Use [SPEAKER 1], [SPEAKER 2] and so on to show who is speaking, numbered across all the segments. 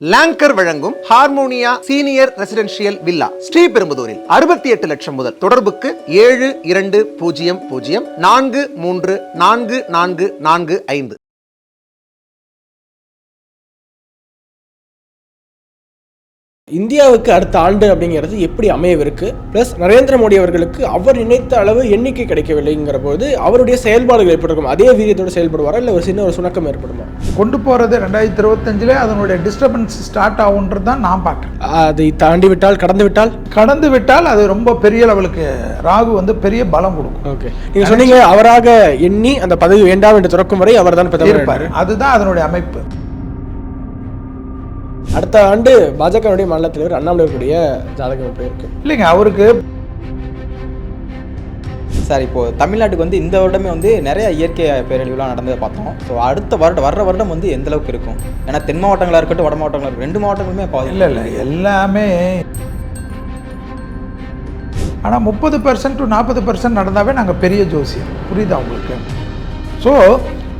[SPEAKER 1] Longer வழங்கும் Harmonia senior residential villa ஸ்ரீபெரும்புதூரில் அறுபத்தி எட்டு லட்சம் முதல் தொடர்புக்கு ஏழு இரண்டு பூஜ்ஜியம் பூஜ்ஜியம் நான்கு மூன்று நான்கு நான்கு நான்கு ஐந்து.
[SPEAKER 2] இந்தியாவுக்கு அடுத்த ஆண்டு அப்படிங்கிறது எப்படி அமையவிருக்கு? ப்ளஸ் நரேந்திர மோடி அவர்களுக்கு அவர் நினைத்த அளவு எண்ணிக்கை கிடைக்கவில்லைங்கிற போது அவருடைய செயல்பாடுகள் எப்படி இருக்கும்? அதே வீரியத்தோடு செயல்படுவாரா? இல்லை ஒரு சின்ன ஒரு சுணக்கம் ஏற்படுமா?
[SPEAKER 3] கொண்டு போகிறது ரெண்டாயிரத்தி இருபத்தஞ்சில் அதனுடைய டிஸ்டர்பன்ஸ் ஸ்டார்ட் ஆகுன்றது தான் நான் பார்க்குறேன்.
[SPEAKER 2] அதை தாண்டி விட்டால் கடந்து விட்டால்?
[SPEAKER 3] கடந்து விட்டால் அது ரொம்ப பெரிய லெவலுக்கு ராகு வந்து பெரிய பலம் கொடுக்கும்.
[SPEAKER 2] ஓகே. நீங்க சொன்னீங்க அவராக எண்ணி அந்த பதவி வேண்டாம் என்று துறக்கும் வரை அவர் தான்
[SPEAKER 3] இருப்பார். அதுதான் அதனுடைய அமைப்பு.
[SPEAKER 2] அடுத்த ஆண்டு பாஜகவுடைய மாநில தலைவர் அண்ணாமலை அவர்களுடைய ஜாதகம் எப்படி இருக்கு?
[SPEAKER 3] இல்லைங்க அவருக்கு
[SPEAKER 4] சார் இப்போது தமிழ்நாட்டுக்கு வந்து இந்த வருடமே வந்து நிறைய இயற்கை பேரழிவுலாம் நடந்ததை பார்த்தோம். ஸோ அடுத்த வருடம் வர்ற வருடம் வந்து எந்த அளவுக்கு இருக்கும்? ஏன்னா தென் மாவட்டங்களாக இருக்கட்டும் வட மாவட்டங்களாக இருக்கட்டும் ரெண்டு மாவட்டங்களுமே பாதி
[SPEAKER 3] இல்லை இல்லை எல்லாமே ஆனால் முப்பது பர்சன்ட் டு நாற்பது பர்சன்ட் நடந்தாவே நாங்கள் பெரிய ஜோசியம் புரியுதா உங்களுக்கு? ஸோ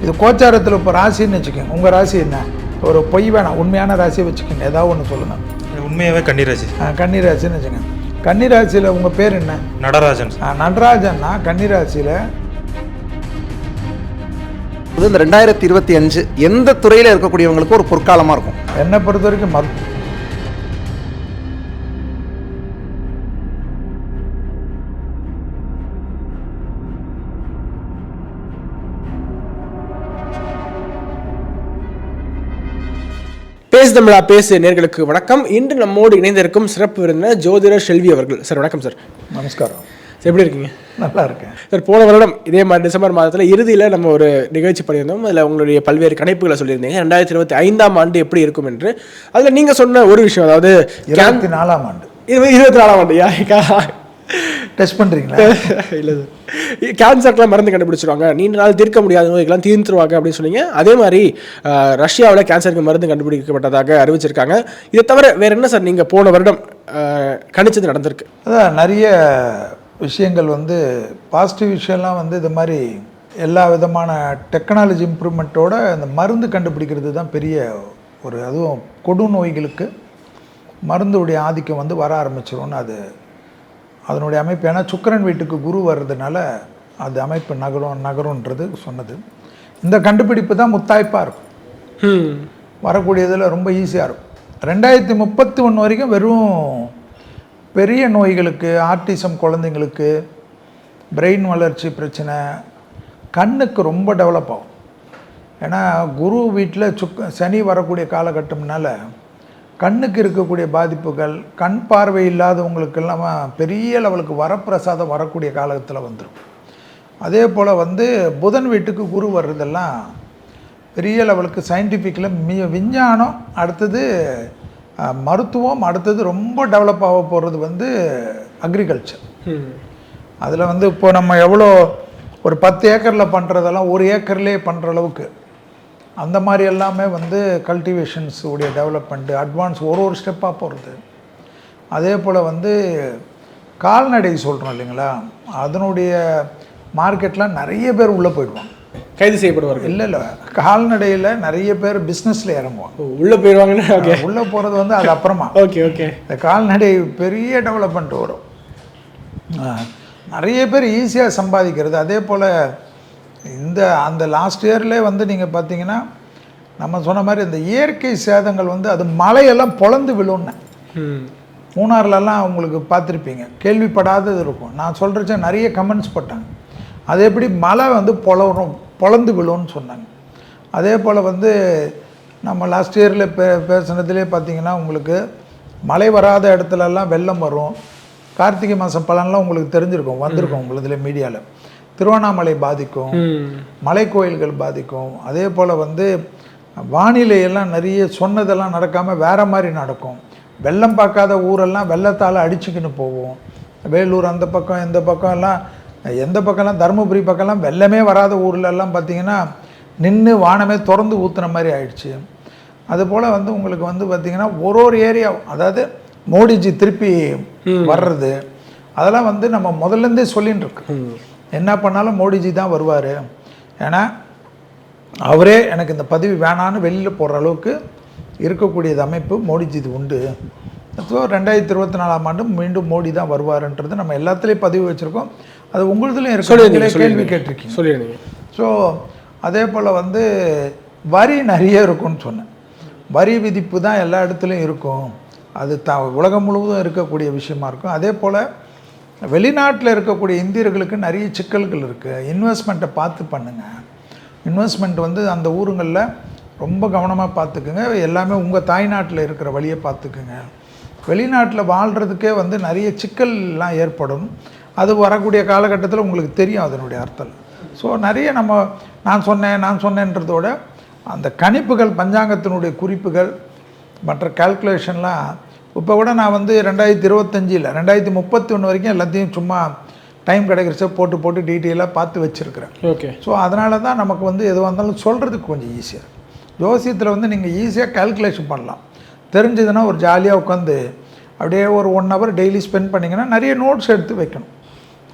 [SPEAKER 3] இது கோச்சாரத்தில் இப்போ ராசின்னு வச்சுக்கோங்க. உங்கள் ராசி என்ன? ஒரு பொய் வேணாம் உண்மையான ராசியை வச்சுக்கோங்க. ஏதாவது ஒன்று சொல்லுங்கள்
[SPEAKER 5] உண்மையாகவே கன்னிராசி.
[SPEAKER 3] கன்னி ராசின்னு வச்சுக்கோங்க. கன்னி ராசியில் உங்கள் பேர் என்ன?
[SPEAKER 5] நடராஜன்.
[SPEAKER 3] ஆ, நடராஜன்னா கன்னிராசியில்
[SPEAKER 1] இது இந்த ரெண்டாயிரத்தி இருபத்தி அஞ்சு எந்த துறையில இருக்கக்கூடியவங்களுக்கு ஒரு பொற்காலமா இருக்கும்?
[SPEAKER 3] என்னை பொறுத்த வரைக்கும் மத்
[SPEAKER 2] பேசு தமிழா பேசு நேர்களுக்கு வணக்கம். இன்று நம்மோடு இணைந்திருக்கும் சிறப்பு விருந்தினர் ஜோதிடர் செல்வி அவர்கள். சார் வணக்கம் சார்.
[SPEAKER 3] நமஸ்காரம்.
[SPEAKER 2] சார் எப்படி இருக்கீங்க?
[SPEAKER 3] நல்லா இருக்கேன்.
[SPEAKER 2] சார் போன வருடம் இதே மாதிரி டிசம்பர் மாதத்தில் இறுதியில் நம்ம ஒரு நிகழ்ச்சி பண்ணியிருந்தோம். அதில் உங்களுடைய பல்வேறு கணிப்புகளை சொல்லியிருந்தீங்க. ரெண்டாயிரத்தி இருபத்தி ஐந்தாம் ஆண்டு எப்படி இருக்கும் என்று. அதில் நீங்கள் சொன்ன ஒரு விஷயம் அதாவது
[SPEAKER 3] இருபத்தி நாலாம் ஆண்டு.
[SPEAKER 2] இருபது இருபத்தி நாலாம் ஆண்டுயா
[SPEAKER 3] டெஸ்ட் பண்ணுறீங்களா
[SPEAKER 2] இல்லை சார். கேன்சருக்குலாம் மருந்து கண்டுபிடிச்சிருவாங்க. நீண்ட நாள் தீர்க்க முடியாத நோய்க்கெல்லாம் தீர்த்துருவாங்க அப்படின்னு சொன்னீங்க. அதே மாதிரி ரஷ்யாவில் கேன்சருக்கு மருந்து கண்டுபிடிக்கப்பட்டதாக அறிவிச்சிருக்காங்க. இதை தவிர வேற என்ன சார் நீங்கள் போன வருடம் கணிச்சது நடந்திருக்கு?
[SPEAKER 3] அதான் நிறைய விஷயங்கள் வந்து பாசிட்டிவ் விஷயம்லாம் வந்து இது மாதிரி எல்லா விதமான டெக்னாலஜி இம்ப்ரூவ்மெண்ட்டோட இந்த மருந்து கண்டுபிடிக்கிறது தான் பெரிய ஒரு அதுவும் கொடு நோய்களுக்கு மருந்துடைய ஆதிக்கம் வந்து வர ஆரம்பிச்சிரும்னு அது அதனுடைய அமைப்பு ஏன்னா சுக்கிரன் வீட்டுக்கு குரு வர்றதுனால அது அமைப்பு நகரும் நகரும்ன்றது சொன்னது. இந்த கண்டுபிடிப்பு தான் முத்தாய்ப்பாக இருக்கும். வரக்கூடியதில் ரொம்ப ஈஸியாக இருக்கும். ரெண்டாயிரத்தி முப்பத்தி ஒன்று வரைக்கும் வெறும் பெரிய நோய்களுக்கு ஆர்டிசம் குழந்தைங்களுக்கு பிரெயின் வளர்ச்சி பிரச்சனை கண்ணுக்கு ரொம்ப டெவலப் ஆகும். ஏன்னா குரு வீட்டில் சுக்க சனி வரக்கூடிய காலகட்டம்னால கண்ணுக்கு இருக்கக்கூடிய பாதிப்புகள் கண் பார்வை இல்லாதவங்களுக்கெல்லாம் பெரிய லெவலுக்கு வரப்பிரசாதம் வரக்கூடிய காலத்தில் வந்துடும் அதே போல் வந்து புதன் வீட்டுக்கு குரு வர்றதெல்லாம் பெரிய லெவலுக்கு சயின்டிஃபிக்கில் மி விஞ்ஞானம் அடுத்தது மருத்துவம் அடுத்தது ரொம்ப டெவலப் ஆக போகிறது வந்து அக்ரிகல்ச்சர். அதில் வந்து இப்போ நம்ம எவ்வளோ ஒரு பத்து ஏக்கரில் பண்ணுறதெல்லாம் ஒரு ஏக்கர்லேயே பண்ணுற அளவுக்கு அந்த மாதிரி எல்லாமே வந்து கல்டிவேஷன்ஸ் உடைய டெவலப்மெண்ட்டு அட்வான்ஸ் ஒரு ஒரு ஸ்டெப்பாக போகிறது அதே போல் வந்து கால்நடை சொல்கிறோம் இல்லைங்களா? அதனுடைய மார்க்கெட்டில் நிறைய பேர் உள்ளே போயிடுவாங்க.
[SPEAKER 2] கைது செய்யப்படுவார்கள்.
[SPEAKER 3] இல்லை இல்லை. கால்நடையில் நிறைய பேர் பிஸ்னஸில் இறங்குவாங்க.
[SPEAKER 2] உள்ள போயிடுவாங்கன்னு? ஓகே
[SPEAKER 3] உள்ளே போகிறது வந்து அது அப்புறமா.
[SPEAKER 2] ஓகே ஓகே
[SPEAKER 3] இந்த கால்நடை பெரிய டெவலப்மெண்ட் வரும். நிறைய பேர் ஈஸியாக சம்பாதிக்கிறது. அதே போல் இந்த அந்த லாஸ்ட் இயர்லேயே வந்து நீங்கள் பார்த்தீங்கன்னா நம்ம சொன்ன மாதிரி இந்த இயற்கை சேதங்கள் வந்து அது மலையெல்லாம் பொழந்து விழும்னு.
[SPEAKER 2] ம்.
[SPEAKER 3] மூணார்லலாம் உங்களுக்கு பார்த்துருப்பீங்க கேள்விப்படாதது இருக்கும். நான் சொல்கிறச்ச நிறைய கமெண்ட்ஸ் போட்டாங்க. அது எப்படி மலை வந்து பொழரும் பொழந்து விழும்னு சொன்னாங்க. அதே போல் வந்து நம்ம லாஸ்ட் இயரில் பே பேசுனதுலேயே பார்த்தீங்கன்னா உங்களுக்கு மழை வராத இடத்துலலாம் வெள்ளம் வரும். கார்த்திகை மாதம் பலன்லாம் உங்களுக்கு தெரிஞ்சிருக்கும் வந்திருக்கும் உங்களுதுல மீடியாவில் திருவண்ணாமலை பாதிக்கும். மலை கோயில்கள் பாதிக்கும். அதே போல் வந்து வானிலையெல்லாம் நிறைய சொன்னதெல்லாம் நடக்காமல் வேற மாதிரி நடக்கும். வெள்ளம் பார்க்காத ஊரெல்லாம் வெள்ளத்தால் அடிச்சுக்கின்னு போகும். வேலூர் அந்த பக்கம் இந்த பக்கம் எல்லாம் எந்த பக்கம்லாம் தருமபுரி பக்கம்லாம் வெள்ளமே வராத ஊர்ல எல்லாம் பார்த்தீங்கன்னா நின்று வானமே திறந்து ஊற்றுன மாதிரி ஆயிடுச்சு. அதுபோல் வந்து உங்களுக்கு வந்து பார்த்தீங்கன்னா ஒரு ஒரு ஏரியா அதாவது மோடிஜி திருப்பி வர்றது அதெல்லாம் வந்து நம்ம முதல்லேருந்தே சொல்லின்னு இருக்கு. என்ன பண்ணாலும் மோடிஜி தான் வருவார். ஏன்னா அவரே எனக்கு இந்த பதவி வேணான்னு வெளியில் போடுற அளவுக்கு இருக்கக்கூடியது அமைப்பு மோடிஜிது உண்டு. ஸோ ரெண்டாயிரத்தி இருபத்தி நாலாம் ஆண்டு மீண்டும் மோடி தான் வருவாருன்றது நம்ம எல்லாத்துலேயும் பதிவு வச்சுருக்கோம். அது உங்களுதுலையும் இருக்கு. கேள்வி. கேட்டிருக்கீங்க.
[SPEAKER 2] சொல்லியிருந்தீங்க
[SPEAKER 3] ஸோ அதே போல் வந்து வரி நிறைய இருக்கும்னு சொன்னேன். வரி விதிப்பு தான் எல்லா இடத்துலையும் இருக்கும். அது த உலகம் முழுவதும் இருக்கக்கூடிய விஷயமா இருக்கும். அதே போல் வெளிநாட்டில் இருக்கக்கூடிய இந்தியர்களுக்கு நிறைய சிக்கல்கள் இருக்குது இன்வெஸ்ட்மெண்ட்டை பார்த்து பண்ணுங்கள் இன்வெஸ்ட்மெண்ட் வந்து அந்த ஊருங்களில் ரொம்ப கவனமாக பார்த்துக்குங்க. எல்லாமே உங்கள் தாய்நாட்டில் இருக்கிற வழியை பார்த்துக்குங்க. வெளிநாட்டில் வாழ்கிறதுக்கே வந்து நிறைய சிக்கல்லாம் ஏற்படும். அது வரக்கூடிய காலகட்டத்தில் உங்களுக்கு தெரியும் அதனுடைய அர்த்தம். ஸோ நிறைய நம்ம நான் சொன்னேன் நான் சொன்னேன்றதோட அந்த கணிப்புகள் பஞ்சாங்கத்தினுடைய குறிப்புகள் மற்ற கால்குலேஷன்லாம் இப்போ கூட நான் வந்து ரெண்டாயிரத்தி இருபத்தஞ்சில் ரெண்டாயிரத்தி முப்பத்தி ஒன்று வரைக்கும் எல்லாத்தையும் சும்மா டைம் கிடைக்கிறச்ச போட்டு போட்டு டீட்டெயிலாக பார்த்து வச்சுருக்கிறேன்.
[SPEAKER 2] ஓகே
[SPEAKER 3] ஸோ அதனால தான் நமக்கு வந்து எதுவாக இருந்தாலும் சொல்கிறதுக்கு கொஞ்சம் ஈஸியாக ஜோசியத்தில் வந்து நீங்கள் ஈஸியாக கால்குலேஷன் பண்ணலாம். தெரிஞ்சதுன்னா ஒரு ஜாலியாக உட்காந்து அப்படியே ஒரு ஒன் ஹவர் டெய்லி ஸ்பெண்ட் பண்ணிங்கன்னா நிறைய நோட்ஸ் எடுத்து வைக்கணும்.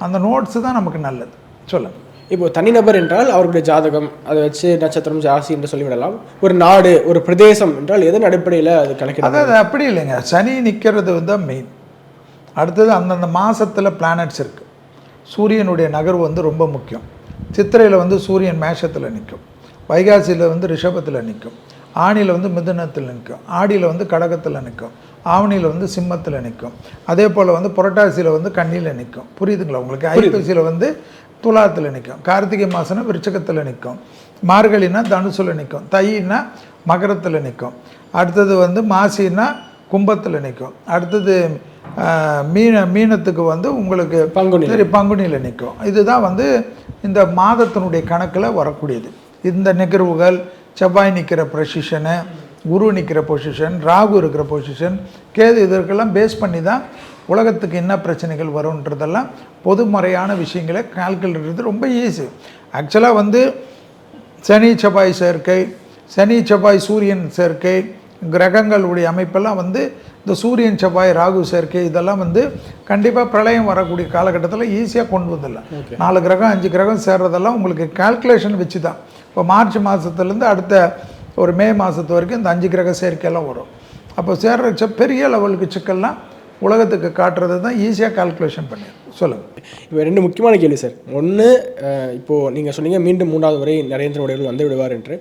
[SPEAKER 3] அந்த நோட்ஸு தான் நமக்கு நல்லது. சொல்லுங்கள்
[SPEAKER 2] இப்போ தனிநபர் என்றால் அவர்களுடைய ஜாதகம் அதை வச்சு நட்சத்திரம் ஜாஸ்தி என்று சொல்லிவிடலாம். ஒரு நாடு ஒரு பிரதேசம் என்றால் எதன் அடிப்படையில் அது கணக்கிட
[SPEAKER 3] அதாவது அப்படி இல்லைங்க. சனி நிற்கிறது வந்து மெயின் அடுத்தது அந்தந்த மாதத்தில் பிளானட்ஸ் இருக்குது சூரியனுடைய நகர்வு வந்து ரொம்ப முக்கியம். சித்திரையில் வந்து சூரியன் மேஷத்தில் நிற்கும் வைகாசியில் வந்து ரிஷபத்தில் நிற்கும் ஆணியில் வந்து மிதுனத்தில் நிற்கும் ஆடியில் வந்து கடகத்தில் நிற்கும் ஆவணியில் வந்து சிம்மத்தில் நிற்கும் அதே போல் வந்து புரட்டாசியில் வந்து கண்ணியில் நிற்கும் புரியுதுங்களா உங்களுக்கு? ஐப்பசியில் வந்து துலாத்தில் நிற்கும் கார்த்திகை மாதம்னா விருச்சகத்தில் நிற்கும் மார்கழினா தனுசுல நிற்கும் தைனா மகரத்தில் நிற்கும் அடுத்தது வந்து மாசினா கும்பத்தில் நிற்கும் அடுத்தது மீன மீனத்துக்கு வந்து உங்களுக்கு
[SPEAKER 2] பங்குனி.
[SPEAKER 3] சரி பங்குனியில் நிற்கும் இதுதான் வந்து இந்த மாதத்தினுடைய கணக்கில் வரக்கூடியது. இந்த நிகழ்வுகள் செவ்வாய் நிற்கிற பொசிஷனு குரு நிற்கிற பொசிஷன் ராகு இருக்கிற பொசிஷன் கேது இதற்கெல்லாம் பேஸ் பண்ணி தான் உலகத்துக்கு என்ன பிரச்சனைகள் வரும்ன்றதெல்லாம் பொதுமறையான விஷயங்களை கால்குலேட் ரொம்ப ஈஸி ஆக்சுவலாக வந்து சனி செவ்வாய் சேர்க்கை சனி செவ்வாய் சூரியன் சேர்க்கை கிரகங்களுடைய அமைப்பெல்லாம் வந்து இந்த சூரியன் செவ்வாய் ராகு சேர்க்கை இதெல்லாம் வந்து கண்டிப்பாக பிரளயம் வரக்கூடிய காலகட்டத்தில் ஈஸியாக கொண்டு வந்துடலாம் நாலு கிரகம் அஞ்சு கிரகம் சேர்றதெல்லாம் உங்களுக்கு கால்குலேஷன் வச்சு தான் இப்போ மார்ச் மாதத்துலேருந்து அடுத்த ஒரு மே மாதத்து வரைக்கும் இந்த அஞ்சு கிரக சேர்க்கையெல்லாம் வரும். அப்போ சேர்ற பெரிய லெவலுக்கு சிக்கல்லாம் உலகத்துக்கு காட்டுறது தான் ஈஸியாக கால்குலேஷன் பண்ணிடும் சொல்லுங்கள்
[SPEAKER 2] இப்போ ரெண்டு முக்கியமான கேள்வி சார் ஒன்று இப்போது நீங்கள் சொன்னீங்க மீண்டும் மூன்றாவது முறை நரேந்திர மோடி வந்து விடுவார் என்று.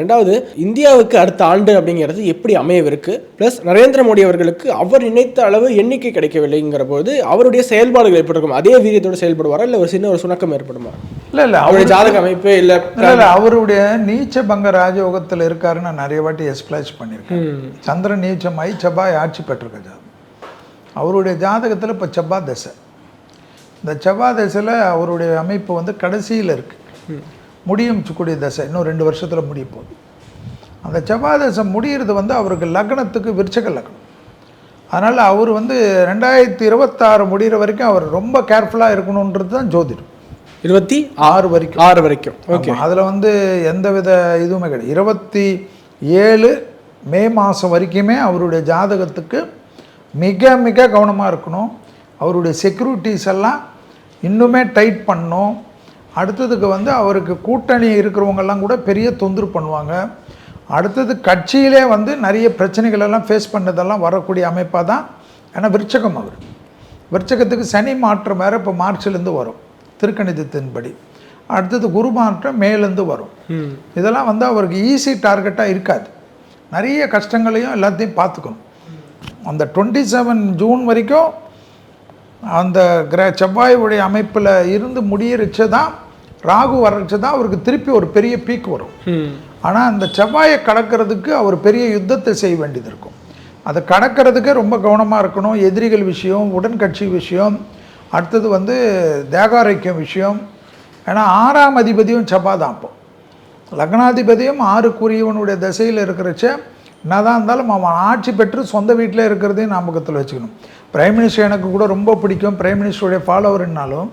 [SPEAKER 2] ரெண்டாவது இந்தியாவுக்கு அடுத்த ஆண்டு அப்படிங்கிறது எப்படி அமையவிருக்கு? ப்ளஸ் நரேந்திர மோடி அவர்களுக்கு அவர் நினைத்த அளவு எண்ணிக்கை கிடைக்கவில்லைங்கிற போது அவருடைய செயல்பாடுகள் எப்படி இருக்கும் அதே வீரியத்தோடு செயல்படுவாரா? இல்லை ஒரு சின்ன ஒரு சுணக்கம் ஏற்படுமா?
[SPEAKER 3] இல்லை இல்லை
[SPEAKER 2] அவருடைய ஜாதக அமைப்பு இல்லை
[SPEAKER 3] இல்லை இல்லை அவருடைய நீச்ச பங்க ராஜயோகத்தில் இருக்காருன்னு நான் நிறைய வாட்டி எஸ்பிளாஷ் பண்ணியிருக்கேன். சந்திரன் நீச்சமாயி செவ்வாய் ஆட்சி பெற்றிருக்க ஜாதகம். அவருடைய ஜாதகத்தில் இப்போ செவ்வாய் தசை. இந்த செவ்வாய் தசையில் அவருடைய அமைப்பு வந்து கடைசியில் இருக்குது முடியும் கூடிய தசை. இன்னும் ரெண்டு வருஷத்தில் முடிய போகுது. அந்த செவ்வாய் தசை முடிகிறது வந்து அவருக்கு லக்னத்துக்கு விருச்சக லக்னம். அதனால் அவர் வந்து ரெண்டாயிரத்தி இருபத்தாறு முடிகிற வரைக்கும் அவர் ரொம்ப கேர்ஃபுல்லாக இருக்கணுன்றது தான் ஜோதிடம்.
[SPEAKER 2] இருபத்தி
[SPEAKER 3] ஆறு வரைக்கும்.
[SPEAKER 2] ஆறு வரைக்கும். ஓகே.
[SPEAKER 3] அதுல வந்து எந்தவித இதுவுமே கிடையாது. இருபத்தி ஏழு மே மாதம் வரைக்குமே அவருடைய ஜாதகத்துக்கு மிக மிக கவனமாக இருக்கணும். அவருடைய செக்யூரிட்டிஸ் எல்லாம் இன்னுமே டைட் பண்ணணும். அடுத்ததுக்கு வந்து அவருக்கு கூட்டணி இருக்கிறவங்கெல்லாம் கூட பெரிய தொந்தரவு பண்ணுவாங்க. அடுத்தது கட்சியிலே வந்து நிறைய பிரச்சனைகள் எல்லாம் ஃபேஸ் பண்ணதெல்லாம் வரக்கூடிய அமைப்பாக தான் ஏன்னா விருச்சகம் அவர். விருச்சகத்துக்கு சனி மாற்றம் வேறு இப்போ மார்ச்லேருந்து வரும். திருக்கணிதத்தின்படி. அடுத்தது குரு மாற்றம் மேலேருந்து வரும். இதெல்லாம் வந்து அவருக்கு ஈஸி டார்கெட்டாக இருக்காது. நிறைய கஷ்டங்களையும் எல்லாத்தையும் பார்த்துக்கணும். அந்த டுவெண்ட்டி செவன் ஜூன் வரைக்கும் அந்த கிர செவ்வாயுடைய அமைப்பில் இருந்து முடியறச்சு தான் ராகு வர்றச்சு தான் அவருக்கு திருப்பி ஒரு பெரிய பீக் வரும். ஆனால் அந்த செவ்வாயை கடக்கிறதுக்கு அவர் பெரிய யுத்தத்தை செய்ய வேண்டியது இருக்கும். அதை கடக்கிறதுக்கே ரொம்ப கவனமாக இருக்கணும். எதிரிகள் விஷயம் உடன்கட்சி விஷயம் அடுத்தது வந்து தேகாரைக்கியம் விஷயம். ஏன்னா ஆறாம் அதிபதியும் செவ்வாய் தான் அப்போ. லக்னாதிபதியும் ஆறுக்குரியவனுடைய திசையில் இருக்கிறச்ச என்னதான் இருந்தாலும் அவன் ஆட்சி பெற்று சொந்த வீட்டில் இருக்கிறதையும் ஞாபகத்தில் வச்சுக்கணும். பிரைம் மினிஸ்டர் எனக்கு கூட ரொம்ப பிடிக்கும். பிரைம் மினிஸ்டருடைய ஃபாலோவர்னாலும்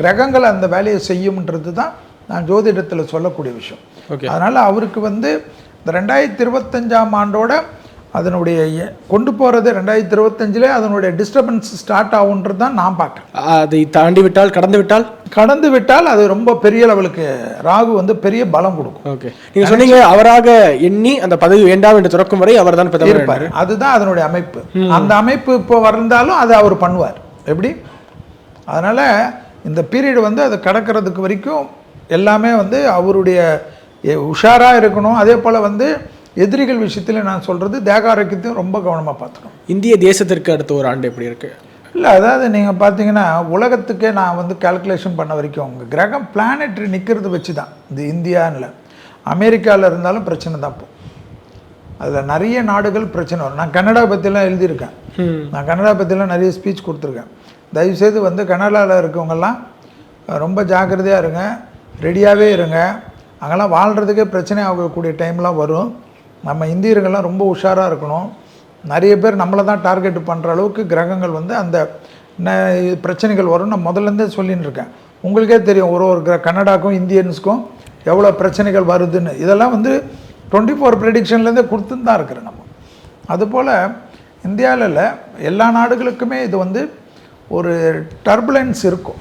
[SPEAKER 3] கிரகங்கள் அந்த வேலையை செய்யும்ன்றது தான் நான் ஜோதிடத்தில் சொல்லக்கூடிய விஷயம். அதனால் அவருக்கு வந்து இந்த ரெண்டாயிரத்தி இருபத்தஞ்சாம் ஆண்டோட அதனுடைய கொண்டு போகிறது ரெண்டாயிரத்தி இருபத்தஞ்சிலே அதனுடைய டிஸ்டர்பன்ஸ் ஸ்டார்ட் ஆகுன்றது தான் நான் பார்க்குறேன்.
[SPEAKER 2] அதை தாண்டி விட்டால் கடந்து விட்டால்?
[SPEAKER 3] கடந்து விட்டால் அது ரொம்ப பெரிய லெவலுக்கு ராகு வந்து பெரிய பலம் கொடுக்கும்.
[SPEAKER 2] ஓகே. நீங்க சொன்னீங்க அவராக எண்ணி அந்த பதவி வேண்டாம் என்று துறக்கும் வரை அவர்தான் பிரதமர்
[SPEAKER 3] இருப்பார். அதுதான் அதனுடைய அமைப்பு. அந்த அமைப்பு இப்போ வந்தாலும் அதை அவர் பண்ணுவார். எப்படி? அதனால் இந்த பீரியட் வந்து அது கடக்கிறதுக்கு வரைக்கும் எல்லாமே வந்து அவருடைய உஷாராக இருக்கணும். அதே போல் வந்து எதிரிகள் விஷயத்தில் நான் சொல்கிறது தேகாரோக்கியத்தையும் ரொம்ப கவனமாக பார்த்துக்கணும்.
[SPEAKER 2] இந்திய தேசத்திற்கு அடுத்த ஒரு ஆண்டு எப்படி இருக்கு?
[SPEAKER 3] இல்லை அதாவது நீங்கள் பார்த்தீங்கன்னா உலகத்துக்கே நான் வந்து கால்குலேஷன் பண்ண வரைக்கும் உங்கள் கிரகம் பிளானட்ரி நிற்கிறது வச்சு தான் இது இந்தியான்னு அமெரிக்காவில் இருந்தாலும் பிரச்சனை தான் இப்போ அதில் நிறைய நாடுகள் பிரச்சனை வரும். நான் கன்னடா பற்றிலாம் எழுதியிருக்கேன். நான் கன்னடா பற்றிலாம் நிறைய ஸ்பீச் கொடுத்துருக்கேன். தயவுசெய்து வந்து கன்னடாவில் இருக்கவங்கெல்லாம் ரொம்ப ஜாக்கிரதையாக இருங்க. ரெடியாகவே இருங்க. அங்கெல்லாம் வாழ்கிறதுக்கே பிரச்சனை ஆகக்கூடிய டைம்லாம் வரும். நம்ம இந்தியர்கள்லாம் ரொம்ப உஷாராக இருக்கணும். நிறைய பேர் நம்மளை தான் டார்கெட் பண்ணுற அளவுக்கு கிரகங்கள் வந்து அந்த பிரச்சனைகள் வரும் நான் முதல்லேருந்தே சொல்லின்னு இருக்கேன். உங்களுக்கே தெரியும் ஒரு ஒரு கிர கன்னடாக்கும் இந்தியன்ஸுக்கும் எவ்வளோ பிரச்சனைகள் வருதுன்னு. இதெல்லாம் வந்து டுவெண்ட்டி ஃபோர் ப்ரெடிக்ஷன்லேருந்தே கொடுத்துன்னு தான் இருக்கிறோம் நம்ம. அதுபோல் இந்தியாவில் இல்லை எல்லா நாடுகளுக்குமே இது வந்து ஒரு டர்புலன்ஸ் இருக்கும்.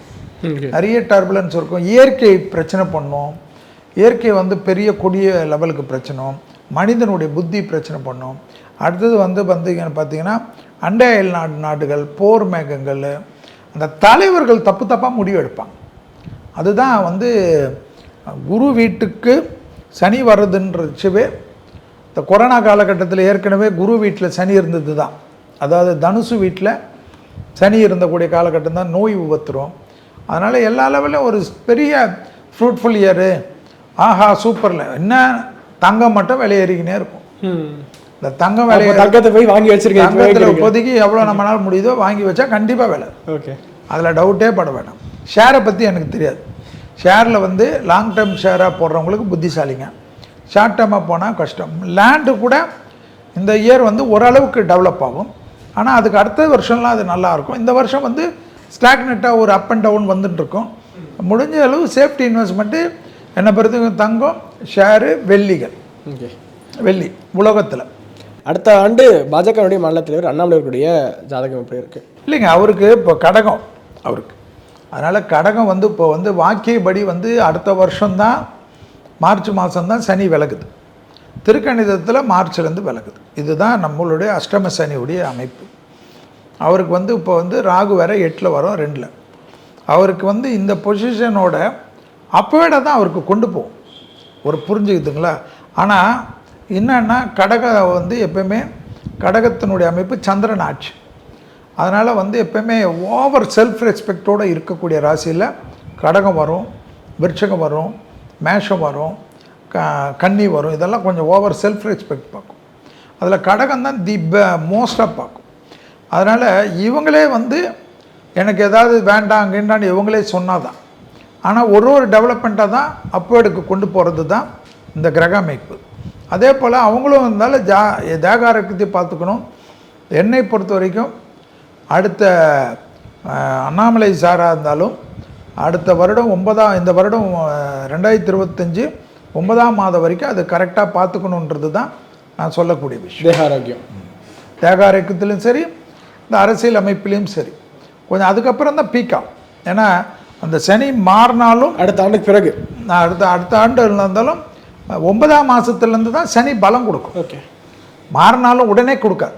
[SPEAKER 3] நிறைய டர்புலன்ஸ் இருக்கும். இயற்கை பிரச்சனை பண்ணும். இயற்கை வந்து பெரிய கொடிய லெவலுக்கு பிரச்சனை. மனிதனுடைய புத்தி பிரச்சனை பண்ணும். அடுத்தது வந்து பார்த்தீங்க பார்த்தீங்கன்னா அண்டை அயல் நாடு நாடுகள் போர் மேகங்கள் அந்த தலைவர்கள் தப்பு தப்பாக முடிவு எடுப்பாங்க அதுதான் வந்து குரு வீட்டுக்கு சனி வர்றதுன்றச்சுவே இந்த கொரோனா காலகட்டத்தில் ஏற்கனவே குரு வீட்டில் சனி இருந்தது தான் அதாவது தனுசு வீட்டில் சனி இருந்தக்கூடிய காலகட்டம் தான் நோய் உபத்துரும். அதனால் எல்லா லெவலிலும் ஒரு பெரிய ஃப்ரூட்ஃபுல் இயரு ஆஹா சூப்பரில் என்ன தங்கம் மட்டும் விலையேறிக்கினே இருக்கும். இந்த தங்கம் விலை
[SPEAKER 2] தங்கத்தை போய் வாங்கி வச்சிருக்கேன்
[SPEAKER 3] தங்கத்தில். இப்போதைக்கு எவ்வளோ நம்மளால முடியுதோ வாங்கி வச்சா கண்டிப்பாக விலை.
[SPEAKER 2] ஓகே.
[SPEAKER 3] அதில் டவுட்டே பட வேண்டாம் ஷேரை பற்றி எனக்கு தெரியாது. ஷேரில் வந்து லாங் டேர்ம் ஷேராக போடுறவங்களுக்கு புத்திசாலிங்க. ஷார்ட் டேர்மாக போனால் கஷ்டம். லேண்டு கூட இந்த இயர் வந்து ஓரளவுக்கு டெவலப் ஆகும். ஆனால் அதுக்கு அடுத்த வருஷம்லாம் அது நல்லா இருக்கும். இந்த வருஷம் வந்து ஸ்டாக்னெட்டாக ஒரு அப் அண்ட் டவுன் வந்துட்டு இருக்கும். முடிஞ்ச அளவு சேஃப்டி இன்வெஸ்ட்மெண்ட்டு என்னை பொறுத்தவரைக்கும் தங்கம் ஷேரு வெள்ளிகள்.
[SPEAKER 2] ஓகே.
[SPEAKER 3] வெள்ளி உலகத்தில்.
[SPEAKER 2] அடுத்த ஆண்டு பாஜகவுடைய மாநில தலைவர் அண்ணாமலை அவர்களுடைய ஜாதகம் எப்படி இருக்கு?
[SPEAKER 3] இல்லைங்க அவருக்கு இப்போ கடகம் அவருக்கு. அதனால் கடகம் வந்து இப்போ வந்து வாக்கியபடி வந்து அடுத்த வருஷம்தான் மார்ச் மாதம்தான் சனி விலகுது. திருக்கணிதத்தில் மார்ச்லேருந்து விலகுது. இதுதான் நம்மளுடைய அஷ்டம சனியுடைய அமைப்பு. அவருக்கு வந்து இப்போ வந்து ராகு வேற எட்டில் வரும் ரெண்டில். அவருக்கு வந்து இந்த பொசிஷனோட அப்போவே தான் அவருக்கு கொண்டு போகும் ஒரு புரிஞ்சுக்குதுங்களா? ஆனால் என்னன்னா கடகம் வந்து எப்பயுமே கடகத்தினுடைய அமைப்பு சந்திரன் ஆட்சி. அதனால் வந்து எப்பயுமே ஓவர் செல்ஃப் ரெஸ்பெக்டோடு இருக்கக்கூடிய ராசியில் கடகம் வரும் விருட்சகம் வரும் மேஷம் வரும் க கன்னி வரும். இதெல்லாம் கொஞ்சம் ஓவர் செல்ஃப் ரெஸ்பெக்ட் பார்க்கும். அதில் கடகம் தான் தி மோஸ்டாக பார்க்கும். அதனால் இவங்களே வந்து எனக்கு ஏதாவது வேண்டாம் வேண்டான்னு இவங்களே சொன்னால் தான் ஆனால் ஒரு ஒரு டெவலப்மெண்ட்டாக தான் அப்பவேடுக்கு கொண்டு போகிறது தான் இந்த கிரக அமைப்பு. அதே போல் அவங்களும் இருந்தாலும் ஜா தேகாரக்கத்தை பார்த்துக்கணும். என்னை பொறுத்த வரைக்கும் அடுத்த அண்ணாமலை சாராக இருந்தாலும் அடுத்த வருடம் ஒன்பதாம் இந்த வருடம் ரெண்டாயிரத்தி இருபத்தஞ்சி ஒன்பதாம் மாதம் வரைக்கும் அது கரெக்டாக பார்த்துக்கணுன்றது தான் நான் சொல்லக்கூடிய விஷயம்.
[SPEAKER 2] தேக ஆரோக்கியம்
[SPEAKER 3] தேகாரக்கத்திலும் சரி இந்த அரசியல் அமைப்பிலையும் சரி. கொஞ்சம் அதுக்கப்புறம் தான் பீக் ஆகும் ஏன்னா அந்த சனி மாறினாலும்
[SPEAKER 2] அடுத்த ஆண்டுக்கு பிறகு.
[SPEAKER 3] நான் அடுத்த அடுத்த ஆண்டு இருந்தாலும் ஒன்பதாம் மாதத்துலேருந்து தான் சனி பலம் கொடுக்கும்.
[SPEAKER 2] ஓகே.
[SPEAKER 3] மாறினாலும் உடனே கொடுக்காது.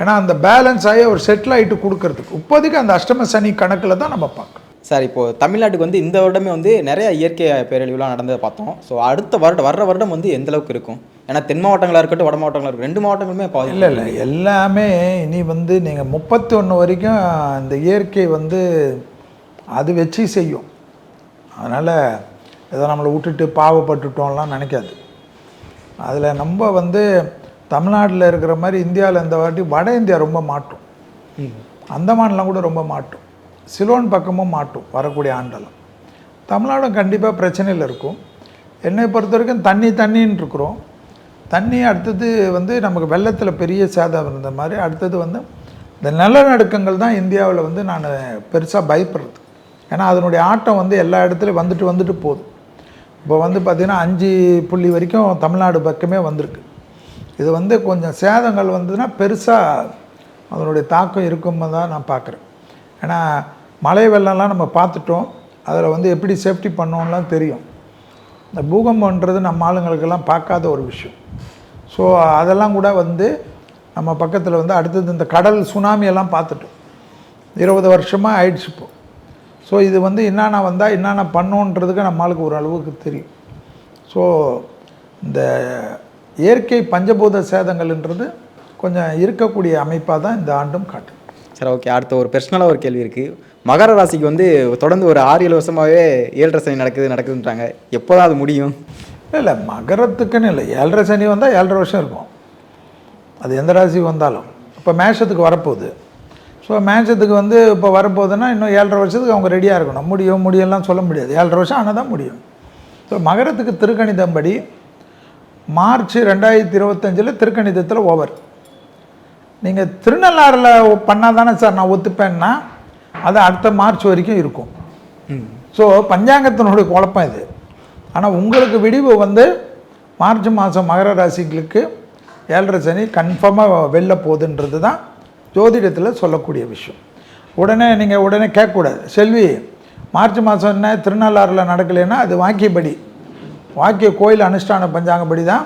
[SPEAKER 3] ஏன்னா அந்த பேலன்ஸ் ஆகி ஒரு செட்டில் ஆகிட்டு கொடுக்கறதுக்கு. இப்போதைக்கு அந்த அஷ்டம சனி கணக்கில் தான் நம்ம பார்க்கணும்.
[SPEAKER 4] சார் இப்போ தமிழ்நாட்டுக்கு வந்து இந்த வருடமே வந்து நிறைய இயற்கை பேரழிவுலாம் நடந்ததை பார்த்தோம். ஸோ அடுத்த வருடம் வர்ற வருடம் வந்து எந்த அளவுக்கு இருக்கும்? ஏன்னா தென் மாவட்டங்களாக இருக்கட்டும் வட மாவட்டங்களாக இருக்கும் ரெண்டு மாவட்டங்களுமே பாதி
[SPEAKER 3] இல்லை இல்லை. எல்லாமே இனி வந்து நீங்கள் முப்பத்தி ஒன்று வரைக்கும் இந்த இயற்கை வந்து அது வச்சு செய்யும். அதனால் ஏதோ நம்மளை விட்டுட்டு பாவப்பட்டுட்டோம்லாம் நினைக்காது. அதில் நம்ம வந்து தமிழ்நாட்டில் இருக்கிற மாதிரி இந்தியாவில் இந்த வாட்டி வட இந்தியா ரொம்ப மாட்டும் அந்தமான்லாம் கூட ரொம்ப மாட்டும் சிலோன் பக்கமும் மாட்டும் வரக்கூடிய ஆண்டெல்லாம். தமிழ்நாடும் கண்டிப்பாக பிரச்சனையில் இருக்கும். என்னை பொறுத்த வரைக்கும் தண்ணி தண்ணின்னு இருக்கிறோம். தண்ணி அடுத்தது வந்து நமக்கு வெள்ளத்தில் பெரிய சேதம் இருந்த மாதிரி அடுத்தது வந்து இந்த நிலநடுக்கங்கள் தான் இந்தியாவில் வந்து நான் பெருசாக பயப்படுறது. ஏன்னா அதனுடைய ஆட்டம் வந்து எல்லா இடத்துலையும் வந்துட்டு வந்துட்டு போகுது. இப்போ வந்து பார்த்திங்கன்னா அஞ்சு புள்ளி வரைக்கும் தமிழ்நாடு பக்கமே வந்திருக்கு. இது வந்து கொஞ்சம் சேதங்கள் வந்ததுன்னா பெருசாக அதனுடைய தாக்கம் இருக்கும்னு தான் நான் பார்க்குறேன் ஏன்னா மழை வெள்ளம்லாம் நம்ம பார்த்துட்டோம். அதில் வந்து எப்படி சேஃப்டி பண்ணோம்லாம் தெரியும். இந்த பூகம்பம்ன்றது நம்ம ஆளுங்களுக்கெல்லாம் பார்க்காத ஒரு விஷயம். ஸோ அதெல்லாம் கூட வந்து நம்ம பக்கத்தில் வந்து அடுத்தது இந்த கடல் சுனாமி எல்லாம் பார்த்துட்டோம். இருபது வருஷமாக ஆயிடுச்சு இப்போது ஸோ இது வந்து என்னென்ன வந்தால் என்னென்ன பண்ணோன்றதுக்கு நம்ம ஆளுக்கு ஒரு அளவுக்கு தெரியும். ஸோ இந்த இயற்கை பஞ்சபூத சேதங்கள்ன்றது கொஞ்சம் இருக்கக்கூடிய அமைப்பாக தான் இந்த ஆண்டும் காட்டும்
[SPEAKER 4] சரி ஓகே. அடுத்த ஒரு பர்சனலாக ஒரு கேள்வி இருக்குது மகர ராசிக்கு வந்து தொடர்ந்து ஒரு ஆறு ஏழு வருஷமாகவே ஏழரை சனி நடக்குது நடக்குதுன்றாங்க. எப்போ தான் அது முடியும்?
[SPEAKER 3] இல்லை இல்லை. மகரத்துக்குன்னு இல்லை. ஏழரை சனி வந்தால் ஏழரை வருஷம் இருக்கும். அது எந்த ராசிக்கு வந்தாலும். இப்போ மேஷத்துக்கு வரப்போகுது. ஸோ மேஷத்துக்கு வந்து இப்போ வரப்போகுதுன்னா இன்னும் ஏழரை வருஷத்துக்கு அவங்க ரெடியாக இருக்கணும். முடியும் முடியெல்லாம் சொல்ல முடியாது. ஏழரை வருஷம் ஆனால் தான் முடியும். ஸோ மகரத்துக்கு திருக்கணிதம்படி மார்ச் ரெண்டாயிரத்தி இருபத்தஞ்சில் திருக்கணிதத்தில் ஓவர் நீங்கள் திருநள்ளாறில் பண்ணால் தானே சார் நான் ஒத்துப்பேன்னா அது அடுத்த மார்ச் வரைக்கும் இருக்கும். ஸோ பஞ்சாங்கத்தினுடைய குழப்பம் இது. ஆனால் உங்களுக்கு விடிவு வந்து மார்ச் மாதம் மகர ராசிகளுக்கு ஏழரை சனி கன்ஃபார்மாக வெளில போகுதுன்றது தான் ஜோதிடத்தில் சொல்லக்கூடிய விஷயம். உடனே நீங்கள் உடனே கேட்கக்கூடாது. செல்வி மார்ச் மாதம் என்ன? திருநள்ளாறில் நடக்கலைன்னா அது வாக்கியப்படி. வாக்கிய கோயில் அனுஷ்டான பஞ்சாங்கப்படி தான்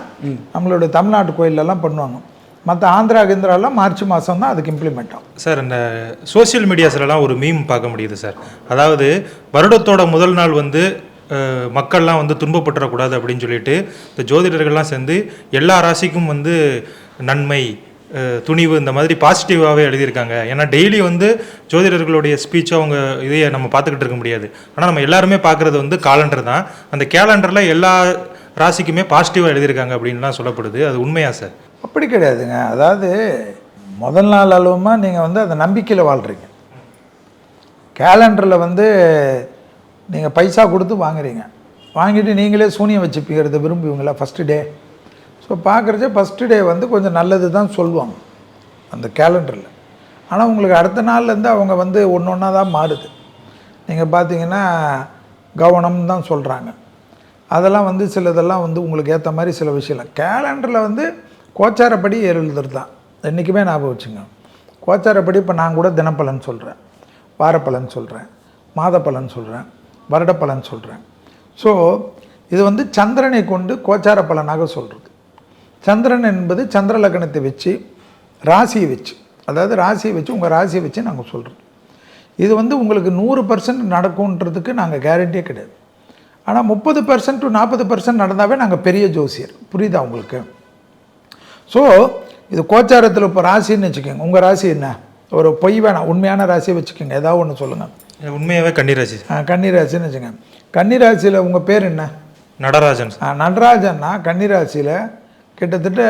[SPEAKER 3] நம்மளோட தமிழ்நாட்டு கோயிலெல்லாம் பண்ணுவாங்க. மற்ற ஆந்திரா கேந்திராலாம் மார்ச் மாதம் தான் அதுக்கு இம்ப்ளிமெண்ட் ஆகும்.
[SPEAKER 5] சார் இந்த சோஷியல் மீடியாஸ்லலாம் ஒரு மீம் பார்க்க முடியுது சார். அதாவது வருடத்தோட முதல் நாள் வந்து மக்கள்லாம் வந்து துன்பப்பட்டுறக்கூடாது அப்படின்னு சொல்லிட்டு இந்த ஜோதிடர்கள்லாம் சேர்ந்து எல்லா ராசிக்கும் வந்து நன்மை துணிவு இந்த மாதிரி பாசிட்டிவாகவே எழுதியிருக்காங்க. ஏன்னா டெய்லி வந்து ஜோதிடர்களுடைய ஸ்பீச்சோ அவங்க இதையே நம்ம பார்த்துக்கிட்டு இருக்க முடியாது. ஆனால் நம்ம எல்லாருமே பார்க்குறது வந்து காலண்டர் தான். அந்த கேலண்டரில் எல்லா ராசிக்குமே பாசிட்டிவாக எழுதியிருக்காங்க அப்படின்லாம் சொல்லப்படுது. அது உண்மையா சார்
[SPEAKER 3] அப்படி கிடையாதுங்க. அதாவது முதல் நாள் அளவுமா நீங்கள் வந்து அந்த நம்பிக்கையில் வாழ்கிறீங்க கேலண்டரில் வந்து நீங்கள் பைசா கொடுத்து வாங்குறீங்க. வாங்கிட்டு நீங்களே சூனியம் வச்சுப்பீங்கிறத விரும்புவீங்களா? ஃபஸ்ட்டு டே இப்போ பார்க்குறச்ச ஃபஸ்ட்டு டே வந்து கொஞ்சம் நல்லது தான் சொல்லுவாங்க அந்த கேலண்டரில் ஆனால் உங்களுக்கு அடுத்த நாள்லேருந்து அவங்க வந்து ஒன்று ஒன்றா தான் மாறுது. நீங்கள் பார்த்தீங்கன்னா கவனம் தான் சொல்கிறாங்க அதெல்லாம் வந்து சிலதெல்லாம் வந்து உங்களுக்கு ஏற்ற மாதிரி சில விஷயம் கேலண்டரில் வந்து கோச்சாரப்படி எழுதுறது தான் என்றைக்குமே ஞாபகம் வச்சுங்க. கோச்சாரப்படி இப்போ நான் கூட தினப்பலன் சொல்கிறேன் வாரப்பலன் சொல்கிறேன் மாதப்பலன் சொல்கிறேன் வருடப்பலன் சொல்கிறேன் ஸோ இது வந்து சந்திரனை கொண்டு கோச்சார பலனாக சொல்கிறது சந்திரன் என்பது சந்திர லக்னத்தை வச்சு ராசியை வச்சு. அதாவது ராசியை வச்சு உங்கள் ராசியை வச்சு நாங்கள் சொல்கிறோம் இது வந்து உங்களுக்கு நூறு பர்சன்ட் நடக்கும்ன்றதுக்கு நாங்கள் கேரண்டியே கிடையாது. ஆனால் முப்பது பர்சன்ட் டு நாற்பது பர்சன்ட் நடந்தாவே நாங்கள் பெரிய ஜோசியர். புரியுதா உங்களுக்கு? ஸோ இது கோச்சாரத்தில் இப்போ ராசின்னு வச்சுக்கோங்க. உங்கள் ராசி என்ன? ஒரு பொய் வேணாம் உண்மையான ராசியை வச்சுக்கோங்க. ஏதாவது ஒன்று சொல்லுங்கள்
[SPEAKER 5] உண்மையாகவே கன்னிராசி.
[SPEAKER 3] கன்னிராசின்னு வச்சுக்கோங்க. கன்னிராசியில் உங்கள் பேர் என்ன?
[SPEAKER 5] நடராஜன்.
[SPEAKER 3] ஆ, நடராஜன்னா கன்னிராசியில் கிட்டத்தட்ட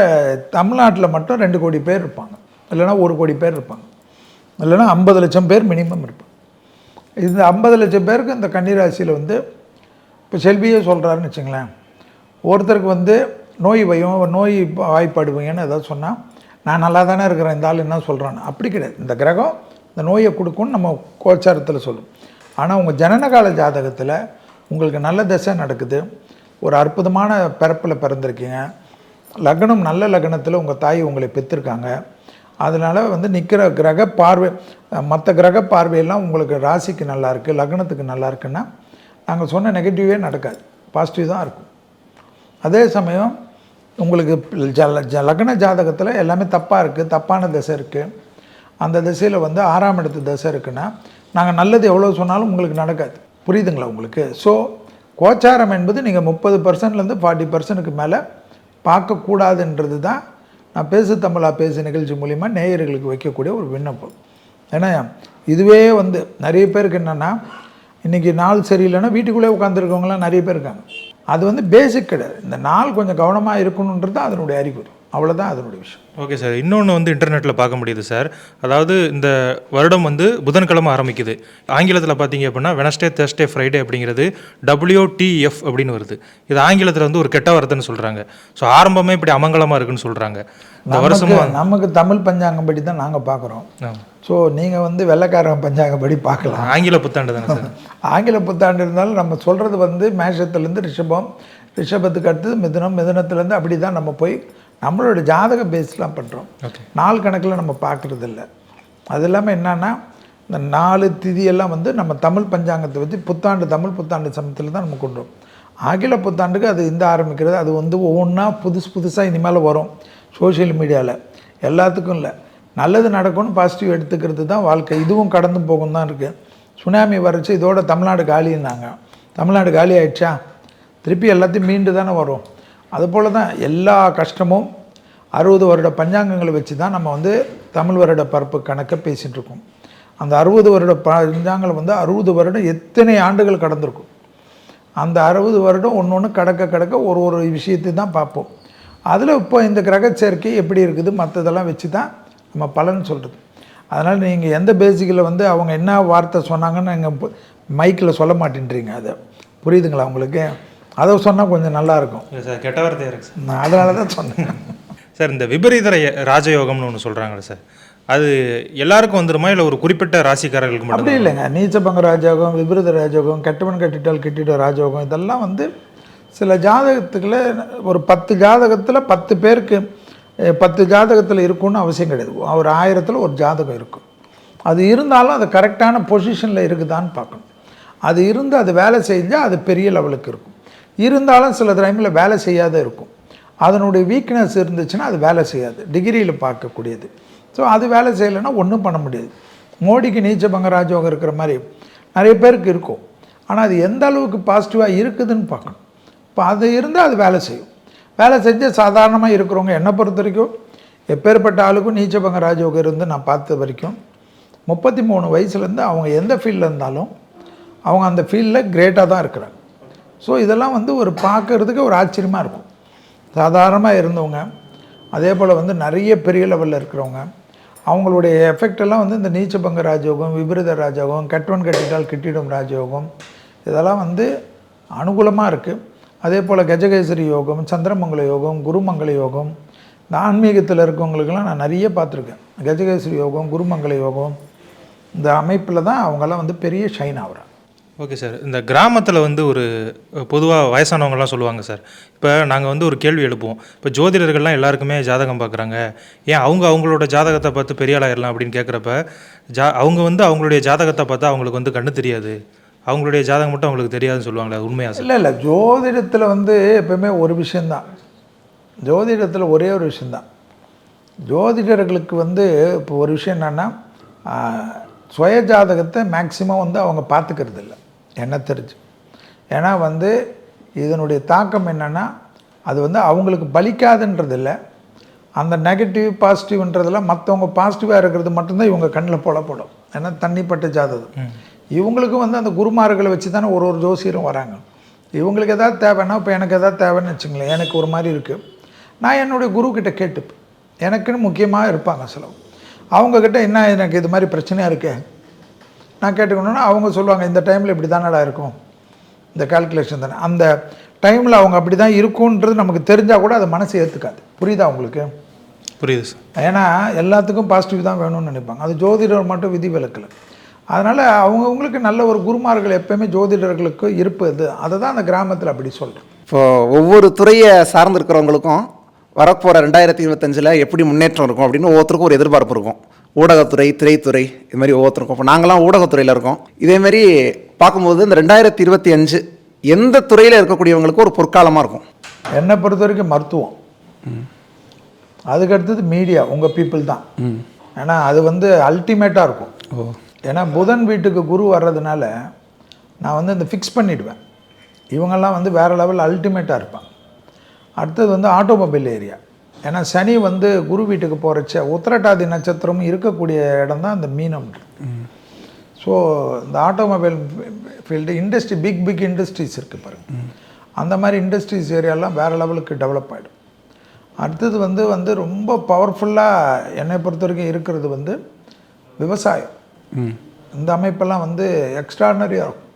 [SPEAKER 3] தமிழ்நாட்டில் மட்டும் ரெண்டு கோடி பேர் இருப்பாங்க. இல்லைன்னா ஒரு கோடி பேர் இருப்பாங்க. இல்லைன்னா ஐம்பது லட்சம் பேர் மினிமம் இருப்பாங்க. இந்த ஐம்பது லட்சம் பேருக்கு இந்த கன்னிராசியில் வந்து இப்போ செல்வியே சொல்கிறாருன்னு வச்சுங்களேன். ஒருத்தருக்கு வந்து நோய் பயம் நோய் வாய்ப்பாடுவீங்கன்னு ஏதாவது சொன்னால் நான் நல்லா தானே இருக்கிறேன் இந்த ஆள் என்ன சொல்கிறான்னு அப்படி கிடையாது. இந்த கிரகம் இந்த நோயை கொடுக்கும்னு நம்ம கோச்சாரத்தில் சொல்லும் ஆனால் உங்கள் ஜனனகால ஜாதகத்தில் உங்களுக்கு நல்ல தசை நடக்குது. ஒரு அற்புதமான பிறப்பில் பிறந்திருக்கீங்க. லக்னம் நல்ல லக்னத்தில் உங்கள் தாய் உங்களை பெற்றிருக்காங்க. அதனால் வந்து நிற்கிற கிரக பார்வை மற்ற கிரக பார்வையெல்லாம் உங்களுக்கு ராசிக்கு நல்லா இருக்குது லக்னத்துக்கு நல்லா இருக்குன்னா நாங்கள் சொன்ன நெகட்டிவே நடக்காது. பாசிட்டிவ் தான் இருக்கும். அதே சமயம் உங்களுக்கு ஜல ஜ லக்ன ஜாதகத்தில் எல்லாமே தப்பாக இருக்குது தப்பான திசை இருக்குது அந்த திசையில் வந்து ஆறாம் இடத்து திசை இருக்குன்னா நாங்கள் நல்லது எவ்வளோ சொன்னாலும் உங்களுக்கு நடக்காது. புரியுதுங்களா உங்களுக்கு? ஸோ கோச்சாரம் என்பது நீங்கள் முப்பது பர்சன்ட்லேருந்து ஃபார்ட்டி பர்சன்ட்டுக்கு மேலே பார்க்கக்கூடாதுன்றது தான் நான் பேசு தமிழா பேசு நிகழ்ச்சி மூலிமா நேயர்களுக்கு வைக்கக்கூடிய ஒரு விண்ணப்பம். ஏன்னா இதுவே வந்து நிறைய பேருக்கு என்னென்னா இன்றைக்கி நாள் சரியில்லைன்னா வீட்டுக்குள்ளே உட்காந்துருக்கவங்களாம் நிறைய பேர் இருக்காங்க. அது வந்து பேசிக் கிடையாது. இந்த நாள் கொஞ்சம் கவனமாக இருக்கணுன்றது தான் அதனுடைய அறிகுறி. அவ்வளோதான் அதனுடைய விஷயம்.
[SPEAKER 5] ஓகே சார் இன்னொன்று வந்து இன்டர்நெட்டில் பார்க்க முடியுது சார் அதாவது இந்த வருடம் வந்து புதன்கிழமை ஆரம்பிக்குது. ஆங்கிலத்தில் பார்த்தீங்க அப்படின்னா வெனஸ்டே தேர்ஸ்டே ஃப்ரைடே அப்படிங்கிறது WTF அப்படின்னு வருது. இது ஆங்கிலத்தில் வந்து ஒரு கெட்ட வார்த்தைன்னு சொல்கிறாங்க ஸோ ஆரம்பமே இப்படி அமங்கலமாக இருக்குன்னு சொல்கிறாங்க இந்த
[SPEAKER 3] நமக்கு தமிழ் பஞ்சாங்கப்படி தான் நாங்கள் பார்க்குறோம். ஸோ நீங்கள் வந்து வெள்ளைக்காரன் பஞ்சாங்கப்படி பார்க்கலாம்.
[SPEAKER 5] ஆங்கில புத்தாண்டு தானே சார்
[SPEAKER 3] ஆங்கில புத்தாண்டு இருந்தாலும் நம்ம சொல்கிறது வந்து மேஷத்துலேருந்து ரிஷபம் ரிஷபத்துக்கு அடுத்தது மிதுனம் மிதுனத்துலேருந்து அப்படி தான் நம்ம போய் நம்மளோட ஜாதக பேஸ்லாம் பண்ணுறோம். நாள் கணக்கில் நம்ம பார்க்குறது இல்லை அது இல்லாமல் என்னன்னா இந்த நாலு திதியெல்லாம் வந்து நம்ம தமிழ் பஞ்சாங்கத்தை வச்சு புத்தாண்டு தமிழ் புத்தாண்டு சமயத்தில் தான் நம்ம கொண்டு வரோம். ஆங்கில புத்தாண்டுக்கு அது இந்த ஆரம்பிக்கிறது. அது வந்து ஒவ்வொன்றா புதுசு புதுசாக இனிமேல் வரும். சோஷியல் மீடியாவில் எல்லாத்துக்கும் இல்லை. நல்லது நடக்கும்னு பாசிட்டிவ் எடுத்துக்கிறது தான் வாழ்க்கை. இதுவும் கடந்து போகும் தான் இருக்குது சுனாமி வரைச்சு இதோட தமிழ்நாடு காலின்னாங்க. தமிழ்நாடு காலி ஆயிடுச்சா? திருப்பி எல்லாத்தையும் மீண்டு தானே வரும். அதுபோல் தான் எல்லா கஷ்டமும் அறுபது வருட பஞ்சாங்கங்களை வச்சு தான் நம்ம வந்து தமிழ் வருட பரப்பு கணக்கை பேசிகிட்டு இருக்கோம். அந்த அறுபது வருட பஞ்சாங்கம் வந்து அறுபது வருடம் எத்தனை ஆண்டுகள் கடந்திருக்கும்? அந்த அறுபது வருடம் ஒன்று ஒன்று கடக்க கடக்க ஒரு ஒரு விஷயத்தை தான் பார்ப்போம். அதில் இப்போ இந்த கிரக சேர்க்கை எப்படி இருக்குது மற்றதெல்லாம் வச்சு தான் நம்ம பலன் சொல்கிறது அதனால் நீங்கள் எந்த பேசிக்கில் வந்து அவங்க என்ன வார்த்தை சொன்னாங்கன்னு நீங்கள் மைக்கில் சொல்ல மாட்டேன்றீங்க அதை. புரியுதுங்களா உங்களுக்கு? அதை சொன்னால் கொஞ்சம் நல்லாயிருக்கும்
[SPEAKER 5] இல்லை சார் கெட்ட வார்த்தையாக இருக்கு சார்.
[SPEAKER 3] நான் அதனால தான் சொன்னேன்.
[SPEAKER 5] சார் இந்த விபரீத ராஜயோகம்னு ஒன்று சொல்கிறாங்களே சார். அது எல்லாருக்கும் வந்துருமா? இல்லை ஒரு குறிப்பிட்ட ராசிக்காரர்களுக்கு மட்டும்
[SPEAKER 3] அப்படி இல்லைங்க. நீச்சபங்க ராஜயோகம் விபரீத ராஜயோகம் கெட்டவன் கட்டிட்டால் கெட்டிட ராஜயோகம் இதெல்லாம் வந்து சில ஜாதகத்துக்குள்ள ஒரு பத்து ஜாதகத்தில் பத்து பேருக்கு பத்து ஜாதகத்தில் இருக்கும்னு அவசியம் கிடையாது. ஒரு ஆயிரத்தில் ஒரு ஜாதகம் இருக்கும். அது இருந்தாலும் அது கரெக்டான பொசிஷனில் இருக்குதான்னு பார்க்கணும். அது இருந்து அது வேலை செஞ்சால் அது பெரிய லெவலுக்கு இருக்கும். இருந்தாலும் சில டைமில் வேலை செய்யாத இருக்கும். அதனுடைய வீக்னஸ் இருந்துச்சுன்னா அது வேலை செய்யாது. டிகிரியில் பார்க்கக்கூடியது. ஸோ அது வேலை செய்யலைன்னா ஒன்றும் பண்ண முடியாது. மோடிக்கு நீச்ச பங்கராஜோகம் இருக்கிற மாதிரி நிறைய பேருக்கு இருக்கும். ஆனால் அது எந்த அளவுக்கு பாசிட்டிவாக இருக்குதுன்னு பார்க்கணும். இப்போ அது இருந்தால் அது வேலை செய்யும். வேலை செஞ்சு சாதாரணமாக இருக்கிறவங்க என்னை பொறுத்த வரைக்கும் எப்பேற்பட்ட ஆளுக்கும் நீச்சபங்க ராஜயோகம் இருந்து நான் பார்த்த வரைக்கும் முப்பத்தி மூணு வயசுலேருந்து அவங்க எந்த ஃபீல்டில் இருந்தாலும் அவங்க அந்த ஃபீல்டில் கிரேட்டாக தான் இருக்கிறாங்க. ஸோ இதெல்லாம் வந்து ஒரு பார்க்கறதுக்கு ஒரு ஆச்சரியமாக இருக்கும். சாதாரணமாக இருந்தவங்க அதே போல் வந்து நிறைய பெரிய லெவலில் இருக்கிறவங்க அவங்களுடைய எஃபெக்ட் எல்லாம் வந்து இந்த நீச்சபங்க ராஜயோகம் விபரீத ராஜயோகம் கெட்டவன் கட்டிட்டால் கிட்டிடும் ராஜயோகம் இதெல்லாம் வந்து அனுகூலமாக இருக்குது அதே போல் கஜகேசரி யோகம் சந்திரமங்கல யோகம் குருமங்கல யோகம் இந்த ஆன்மீகத்தில் இருக்கவங்களுக்கெல்லாம் நான் நிறைய பார்த்துருக்கேன். கஜகேசரி யோகம் குருமங்கல யோகம் இந்த அமைப்பில் தான் அவங்கெல்லாம் வந்து பெரிய ஷைன் ஆகுறாங்க.
[SPEAKER 5] Okay sir. இந்த கிராமத்தில் வந்து ஒரு பொதுவாக வயசானவங்கலாம் சொல்லுவாங்க சார். இப்போ நாங்கள் வந்து ஒரு கேள்வி எழுப்புவோம். இப்போ ஜோதிடர்கள்லாம் எல்லாருக்குமே ஜாதகம் பார்க்குறாங்க ஏன் அவங்க அவங்களோட ஜாதகத்தை பார்த்து பெரிய ஆளாயிரலாம் அப்படின்னு கேட்குறப்ப ஜா அவங்க வந்து அவங்களுடைய ஜாதகத்தை பார்த்தா அவங்களுக்கு வந்து கண்ணு தெரியாது. அவங்களுடைய ஜாதகம் மட்டும் அவங்களுக்கு தெரியாதுன்னு சொல்லுவாங்களே உண்மையாக
[SPEAKER 3] இல்லை இல்லை. ஜோதிடத்தில் வந்து எப்பவுமே ஒரு விஷயந்தான் ஜோதிடத்தில் ஒரே ஒரு விஷயந்தான் ஜோதிடர்களுக்கு வந்து இப்போ ஒரு விஷயம் என்னென்னா சுய ஜாதகத்தை மேக்சிமம் வந்து அவங்க பார்த்துக்கிறது இல்லை என்ன தெரிஞ்சு? ஏன்னா வந்து இதனுடைய தாக்கம் என்னென்னா அது வந்து அவங்களுக்கு பலிக்காதுன்றது இல்லை அந்த நெகட்டிவ் பாசிட்டிவ்ன்றதெல்லாம் மற்றவங்க பாசிட்டிவாக இருக்கிறது மட்டும்தான் இவங்க கண்ணில் புலப்படும். ஏன்னா தண்ணிப்பட்ட ஜாதகம். இவங்களுக்கும் வந்து அந்த குருமார்களை வச்சு தானே ஒரு ஒரு ஜோசியரும் வராங்க. இவங்களுக்கு எதாவது தேவைன்னா இப்போ எனக்கு எதாவது தேவைன்னு வச்சுங்களேன் எனக்கு ஒரு மாதிரி இருக்குது நான் என்னுடைய குரு கிட்ட கேட்டுப்பேன். எனக்குன்னு முக்கியமாக இருப்பாங்க சிலவங்க அவங்கக்கிட்ட என்ன எனக்கு இது மாதிரி பிரச்சனையாக இருக்கே? நான் கேட்டுக்கணுன்னா அவங்க சொல்லுவாங்க இந்த டைமில் இப்படி தானடா இருக்கும். இந்த கால்குலேஷன் தானே. அந்த டைமில் அவங்க அப்படி தான் இருக்கும்ன்றது நமக்கு தெரிஞ்சால் கூட அதை மனசு ஏற்றுக்காது புரியுதா உங்களுக்கு?
[SPEAKER 5] புரியுது சார்
[SPEAKER 3] ஏன்னா எல்லாத்துக்கும் பாசிட்டிவ் தான் வேணும்னு நினைப்பாங்க. அது ஜோதிடர் மட்டும் விதி விலக்கல அதனால் அவங்கவுங்களுக்கு நல்ல ஒரு குருமார்கள் எப்பயுமே ஜோதிடர்களுக்கு இருப்பது. அதை தான் அந்த கிராமத்தில் அப்படி சொல்கிறேன்
[SPEAKER 1] இப்போ ஒவ்வொரு துறையை சார்ந்திருக்கிறவங்களுக்கும் வரப்போகிற ரெண்டாயிரத்தி இருபத்தஞ்சில் எப்படி முன்னேற்றம் இருக்கும் அப்படின்னு ஒவ்வொருத்தருக்கும் ஒரு எதிர்பார்ப்பு இருக்கும். ஊடகத்துறை திரைத்துறை இது மாதிரி ஒவ்வொருத்தருக்கும். இப்போ நாங்களாம் ஊடகத்துறையில் இருக்கோம். இதேமாரி பார்க்கும்போது இந்த ரெண்டாயிரத்தி இருபத்தி அஞ்சு எந்த துறையில் இருக்கக்கூடியவங்களுக்கு ஒரு பொற்காலமாக இருக்கும்?
[SPEAKER 3] என்னை பொறுத்த வரைக்கும் மருத்துவம். அதுக்கு அடுத்தது மீடியா உங்கள் பீப்புள் தான். ஏன்னா அது வந்து அல்டிமேட்டாக இருக்கும். ஏன்னா புதன் வீட்டுக்கு குரு வர்றதுனால நான் வந்து இந்த ஃபிக்ஸ் பண்ணிடுவேன். இவங்கெல்லாம் வந்து வேறு லெவல் அல்டிமேட்டாக இருப்பாங்க. அடுத்தது வந்து ஆட்டோமொபைல் ஏரியா. ஏன்னா சனி வந்து குரு வீட்டுக்கு போகிறச்ச உத்திரட்டாதி நட்சத்திரம் இருக்கக்கூடிய இடம் தான் இந்த மீனம் ஸோ இந்த automobile field industry big big industries இருக்குது பாருங்க. அந்த மாதிரி இண்டஸ்ட்ரீஸ் ஏரியாலாம் வேறு லெவலுக்கு டெவலப் ஆகிடும் அடுத்தது வந்து வந்து ரொம்ப பவர்ஃபுல்லாக என்னை பொறுத்த வரைக்கும் இருக்கிறது வந்து விவசாயம். இந்த அமைப்பெல்லாம் வந்து எக்ஸ்ட்ரானரியாக இருக்கும்.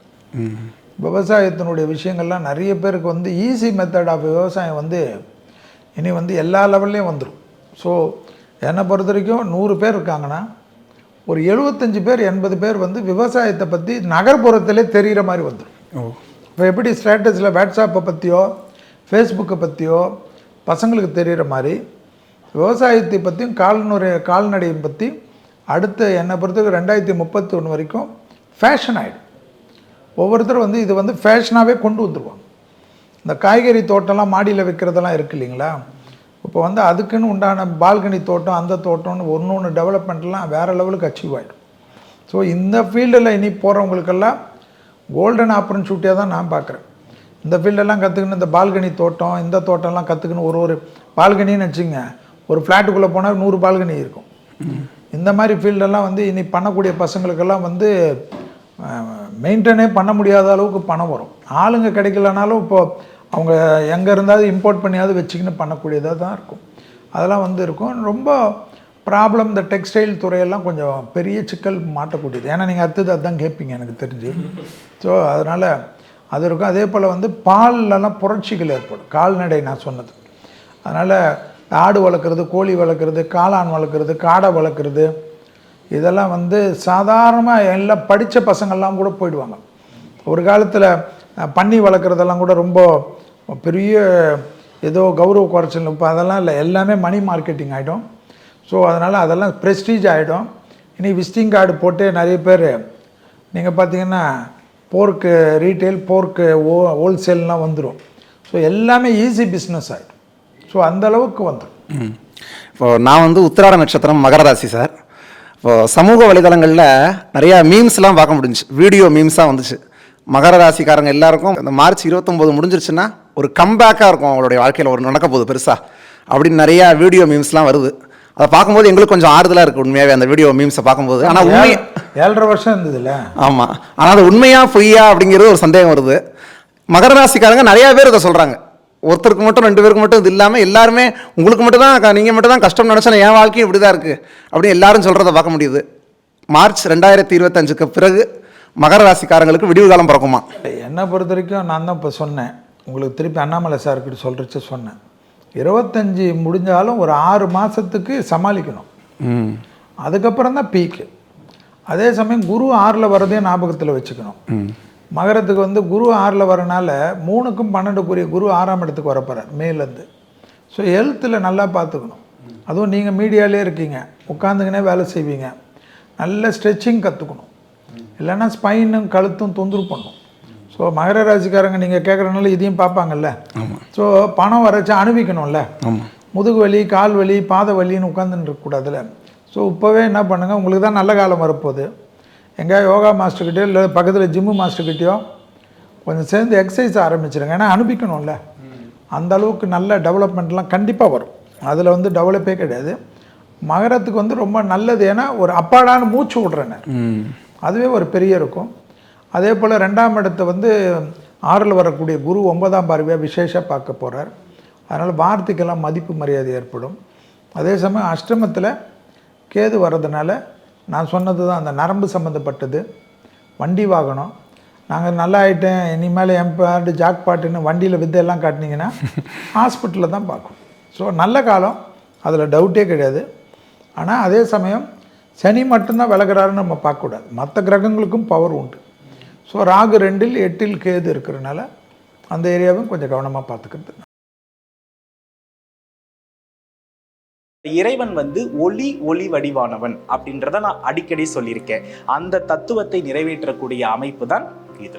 [SPEAKER 3] விவசாயத்தினுடைய விஷயங்கள்லாம் நிறைய பேருக்கு வந்து ஈஸி மெத்தட் ஆஃப் விவசாயம் வந்து இனி வந்து எல்லா லெவல்லையும் வந்துடும் ஸோ என்னை பொறுத்த வரைக்கும் நூறு பேர் இருக்காங்கன்னா ஒரு எழுபத்தஞ்சு பேர் எண்பது பேர் வந்து விவசாயத்தை பற்றி நகர்ப்புறத்திலே தெரிகிற மாதிரி வந்துடும் இப்போ எப்படி ஸ்டேட்டஸில் வாட்ஸ்அப்பை பற்றியோ ஃபேஸ்புக்கை பற்றியோ பசங்களுக்கு தெரிகிற மாதிரி விவசாயத்தை பற்றியும் கால்நடை கால்நடையை பற்றி அடுத்த என்னை பொறுத்தவரைக்கும் ரெண்டாயிரத்தி முப்பத்தி ஒன்று வரைக்கும் ஃபேஷன் ஆகிடும் ஒவ்வொருத்தரும் வந்து இது வந்து ஃபேஷனாகவே கொண்டு வந்துருவாங்க. இந்த காய்கறி தோட்டம்லாம் மாடியில் வைக்கிறதெல்லாம் இருக்கு இல்லைங்களா? இப்போ வந்து அதுக்குன்னு உண்டான பால்கனி தோட்டம் அந்த தோட்டம்னு ஒன்று ஒன்று டெவலப்மெண்ட்லாம் வேறு லெவலுக்கு அச்சீவ் ஆகிடும் ஸோ இந்த ஃபீல்டில் இனி போகிறவங்களுக்கெல்லாம் கோல்டன் ஆப்பர்ச்சுனிட்டியாக தான் நான் பார்க்குறேன். இந்த ஃபீல்டெல்லாம் கற்றுக்கணும் இந்த பால்கனி தோட்டம் இந்த தோட்டம்லாம் கற்றுக்கணும் ஒரு ஒரு பால்கனின்னு வச்சுங்க ஒரு ஃப்ளாட்டுக்குள்ளே போனால் நூறு பால்கனி இருக்கும். இந்த மாதிரி ஃபீல்டெல்லாம் வந்து இனி பண்ணக்கூடிய பசங்களுக்கெல்லாம் வந்து மெயின்டைனே பண்ண முடியாத அளவுக்கு பணம் வரும். ஆளுங்க கிடைக்கலனாலும் இப்போது அவங்க எங்கே இருந்தாலும் இம்போர்ட் பண்ணியாவது வச்சுக்கின்னு பண்ணக்கூடியதாக தான் இருக்கும். அதெல்லாம் வந்து இருக்கும். ரொம்ப ப்ராப்ளம் இந்த டெக்ஸ்டைல் துறையெல்லாம் கொஞ்சம் பெரிய சிக்கல் மாட்டக்கூடியது ஏன்னா நீங்கள் அடுத்தது அதுதான் கேட்பீங்க எனக்கு தெரிஞ்சு. ஸோ அதனால் அது இருக்கும். அதே போல் வந்து பால்லலாம் புரட்சிகள் ஏற்படும். கால்நடை நான் சொன்னது. அதனால் ஆடு வளர்க்குறது கோழி வளர்க்குறது காளான் வளர்க்குறது காடை வளர்க்குறது இதெல்லாம் வந்து சாதாரணமாக எல்லாம் படித்த பசங்கள்லாம் கூட போயிடுவாங்க. ஒரு காலத்தில் பன்னி வளர்க்குறதெல்லாம் கூட ரொம்ப பெரிய ஏதோ கௌரவ குறைச்சல். இப்போ அதெல்லாம் இல்லை. எல்லாமே மணி மார்க்கெட்டிங் ஆகிடும் ஸோ அதனால் அதெல்லாம் ப்ரெஸ்டீஜ் ஆகிடும் இனி விசிட்டிங் கார்டு போட்டு நிறைய பேர் நீங்கள் பார்த்தீங்கன்னா போர்க்கு ரீட்டைல் போர்க்கு ஓ ஹோல்சேல்லாம் வந்துடும் ஸோ எல்லாமே ஈஸி பிஸ்னஸ் ஆகிடும் ஸோ அந்த அளவுக்கு வந்துடும்
[SPEAKER 6] இப்போ நான் வந்து உத்திராட நட்சத்திரம் மகரராசி சார். இப்போ சமூக வலைதளங்களில் நிறையா மீம்ஸ்லாம் பார்க்க முடிஞ்சுச்சு. வீடியோ மீம்ஸாக வந்துச்சு. மகர ராசிக்காரங்க எல்லாருக்கும் இந்த மார்ச் இருபத்தொம்போது முடிஞ்சிருச்சுன்னா ஒரு கம்பேக்காக இருக்கும் அவங்களுடைய வாழ்க்கையில். ஒரு நடக்க போகுது பெருசாக அப்படின்னு நிறையா வீடியோ மீம்ஸ்லாம் வருது. அதை பார்க்கும்போது எங்களுக்கு கொஞ்சம் ஆறுதலாக இருக்குது உண்மையாகவே அந்த வீடியோ மீம்ஸை பார்க்கும்போது. ஆனால் உண்மை
[SPEAKER 3] ஏழு- ஏழரை வருஷம் இருந்ததுல்ல
[SPEAKER 6] ஆமாம் ஆனால் அது உண்மையா பொய்யா அப்படிங்கிறது ஒரு சந்தேகம் வருது. மகர ராசிக்காரங்க நிறையா பேர் இதை சொல்கிறாங்க ஒருத்தருக்கு மட்டும் ரெண்டு பேருக்கு மட்டும் இது இல்லாமல் எல்லாருமே உங்களுக்கு மட்டும் தான் நீங்கள் மட்டும் தான் கஷ்டம் நினச்சா என் வாழ்க்கையும் இப்படி தான் இருக்குது அப்படின்னு எல்லாரும் சொல்கிறத பார்க்க முடியுது. மார்ச் ரெண்டாயிரத்தி இருபத்தஞ்சுக்கு பிறகு மகர ராசிக்காரங்களுக்கு விடிவு காலம் பிறக்குமா?
[SPEAKER 3] என்னை பொறுத்த வரைக்கும் நான் தான் இப்போ சொன்னேன். உங்களுக்கு திருப்பி அண்ணாமலை சார்கிட்ட சொல்கிறச்சு சொன்னேன். இருபத்தஞ்சி முடிஞ்சாலும் ஒரு ஆறு மாதத்துக்கு சமாளிக்கணும். அதுக்கப்புறம் தான் பீக்கு அதே சமயம் குரு ஆறில் வரதையும் ஞாபகத்தில் வச்சுக்கணும். மகரத்துக்கு வந்து குரு ஆறில் வரனால மூணுக்கும் பன்னெண்டுக்குரிய குரு ஆறாம் இடத்துக்கு வரப்போகிறார் மேலேருந்து ஸோ ஹெல்த்தில் நல்லா பார்த்துக்கணும். அதுவும் நீங்கள் மீடியாலே இருக்கீங்க. உட்காந்துக்கினே வேலை செய்வீங்க. நல்ல ஸ்ட்ரெச்சிங் கற்றுக்கணும் இல்லைன்னா ஸ்பைனும் கழுத்தும் தொந்தரவு பண்ணும். ஸோ மகர ராசிக்காரங்க நீங்கள் கேட்குறனால இதையும் பார்ப்பாங்கல்ல? ஸோ பணம் வரைச்சு அனுபவிக்கணும்ல? முதுகு வலி கால் வலி பாத வலின்னு உட்காந்துன்னு இருக்கக்கூடாதுல்ல? ஸோ இப்போவே என்ன பண்ணுங்கள் உங்களுக்கு தான் நல்ல காலம் வரப்போகுது. எங்கேயா யோகா மாஸ்டர்கிட்டயோ இல்லை பக்கத்தில் ஜிம்மு மாஸ்டர்கிட்டயோ கொஞ்சம் சேர்ந்து எக்ஸசைஸ் ஆரம்பிச்சிருங்க. ஏன்னா அனுப்பிக்கணும்ல அந்த அளவுக்கு நல்ல டெவலப்மெண்ட்லாம் கண்டிப்பாக வரும். அதில் வந்து டெவலப்பே கிடையாது. மகரத்துக்கு வந்து ரொம்ப நல்லது. ஏன்னா ஒரு அப்பாடான மூச்சு விட்றேன்னு. அதுவே ஒரு பெரிய இருக்கும். அதே போல் ரெண்டாம் இடத்தை வந்து ஆறில் வரக்கூடிய குரு ஒன்பதாம் பார்வையாக விசேஷ பார்க்க போகிறார் அதனால் வார்த்தைக்கெல்லாம் மதிப்பு மரியாதை ஏற்படும். அதே சமயம் அஷ்டமத்தில் கேது வர்றதுனால நான் சொன்னது தான் அந்த நரம்பு சம்மந்தப்பட்டது வண்டி வாகனம். நாங்கள் நல்லா ஆயிட்டேன் இனிமேல் எம்பாடு ஜாக் பாட்டுன்னு வண்டியில் வித்தையெல்லாம் காட்டினீங்கன்னா ஹாஸ்பிட்டலில் தான் பார்க்கணும் ஸோ நல்ல காலம் அதில் டவுட்டே கிடையாது. ஆனால் அதே சமயம் சனி மட்டும்தான் விலகிறாருன்னு நம்ம பார்க்கக்கூடாது. மற்ற கிரகங்களுக்கும் பவர் உண்டு. ஸோ ராகு ரெண்டில் எட்டில் கேது இருக்கிறனால அந்த ஏரியாவும் கொஞ்சம் கவனமாக பார்த்துக்கிறது.
[SPEAKER 7] இறைவன் வந்து ஒளி ஒளி வடிவானவன் அப்படின்றத நான் அடிக்கடி சொல்லியிருக்கேன். அந்த தத்துவத்தை நிறைவேற்றக்கூடிய அமைப்பு தான் இது.